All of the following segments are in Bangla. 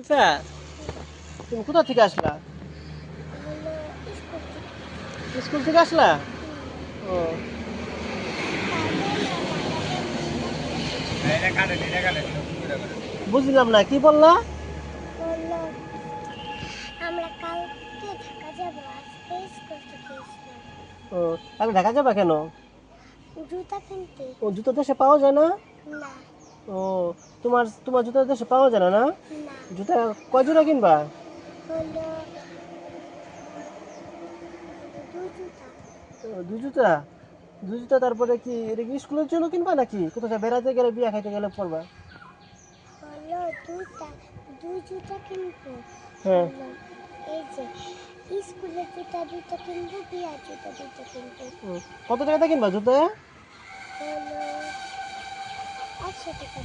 আফিফা তুমি কোথা থেকে আসলা? স্কুল থেকে আসলা? ও। বুঝলাম না কি বললা? ও তাহলে ঢাকা যাবা কেন? জুতা কিনতে ও জুতো দেশে পাওয়া যায় না? ও তোমার তোমার জুতো দেশে পাওয়া যায় না? না। জুতা কয় জোড়া কিনবা? দু জুতা। দুই জুতা তারপরে কি এটা কি স্কুলের জন্য কিনবা নাকি? কোথাও বেড়াতে গেলে, বিয়া খাইতে গেলে পড়বা দু জুতা হ্যাঁ। এই যে স্কুলের জুতা কিনবো জুতা? কিনবো কত টাকাতে কিনবা জুতা একশো টাকা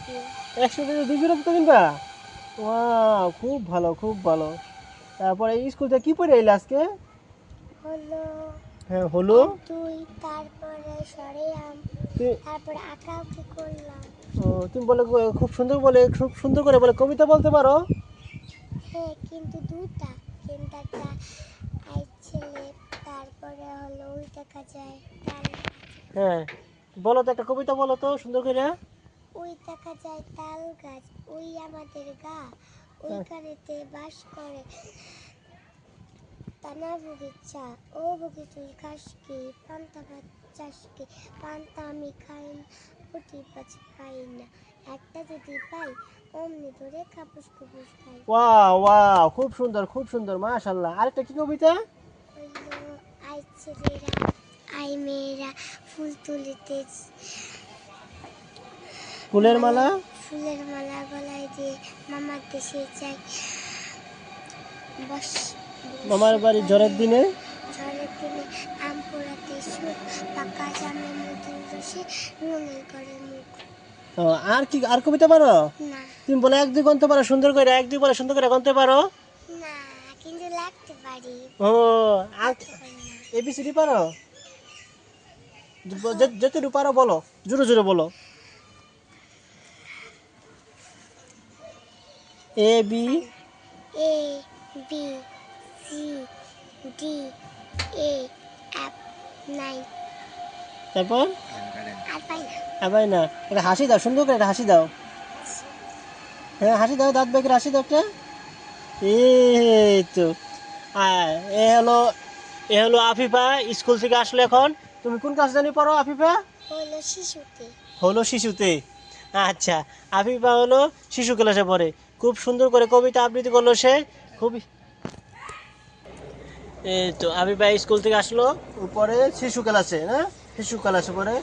টাকা দুই জোড়া জুতা কিনবা? ওয়া খুব ভালো খুব ভালো। তারপরে স্কুল থেকে কি পড়ে এলে আজকে? হলো হ্যাঁ হলো? দুই তারপরে সরে তারপরে আঁকা করলাম। ও তুমি বলে খুব সুন্দর বলে খুব সুন্দর করে বলে কবিতা বলতে পারো? হ্যাঁ কিন্তু দুটা কিন্তু একটা ছেলে তারপরে হলো ওই দেখা হ্যাঁ বলো তো একটা কবিতা বলো তো সুন্দর করে। ওই দেখা যায় তাল গাছ ওই আমাদের গা ওইখানেতে বাস করে। টানা বগিচা ও বগি তুই খাস কি পান্তা ভাত চাস কি পান্তা আমি খাই না পুটি পাচ খাই না। একটা যদি পাই অমনি ধরে খাপুস খুপুস খাই। ওয়া ওয়া খুব সুন্দর খুব সুন্দর মাশাল্লাহ আরেকটা কি কবিতা? আই ছেলেরা আই মেয়েরা ফুল তুলিতে ফুলের মালা? ফুলের মালা গলায় দিয়ে মামার দেশে যাই। বস মামার বাড়ি জ্বরের দিনে? ঝড়ের দিনে আম পোড়াতে সুখ পাকা জামে মধুর রসে রঙের করে মুখ। ও, আর কি আর কবিতা পারো? না। তুমি বলে এক দুই গন্তে পারো সুন্দর করে এক দুই বলে সুন্দর করে গন্তে পারো। না কিন্তু লাগতে পারি। ও আর। এবিসিডি পারো যে- যেটুকু পারো বলো জোরে জোরে বলো। A B A B C D A F nine তারপর? আর পাই না আবার না। একটা হাসি দাও সুন্দর করে একটা হাসি দাও। হ্যাঁ হাসি দাও দাঁত বেঁকে হাসি দাও একটা। এই তো এ হলো এ হলো আফিফা স্কুল থেকে আসলে এখন। তুমি কোন ক্লাস জানি পড়ো আফিফা? হলো শিশুতে। হলো শিশুতে। আচ্ছা আফিফা হলো শিশু ক্লাসে পড়ে। খুব সুন্দর করে কবিতা আবৃত্তি করল সে। খুবই এই তো আফিফা স্কুল থেকে আসলো। উপরে শিশু ক্লাসে হ্যাঁ? শিশু ক্লাসে পড়ে।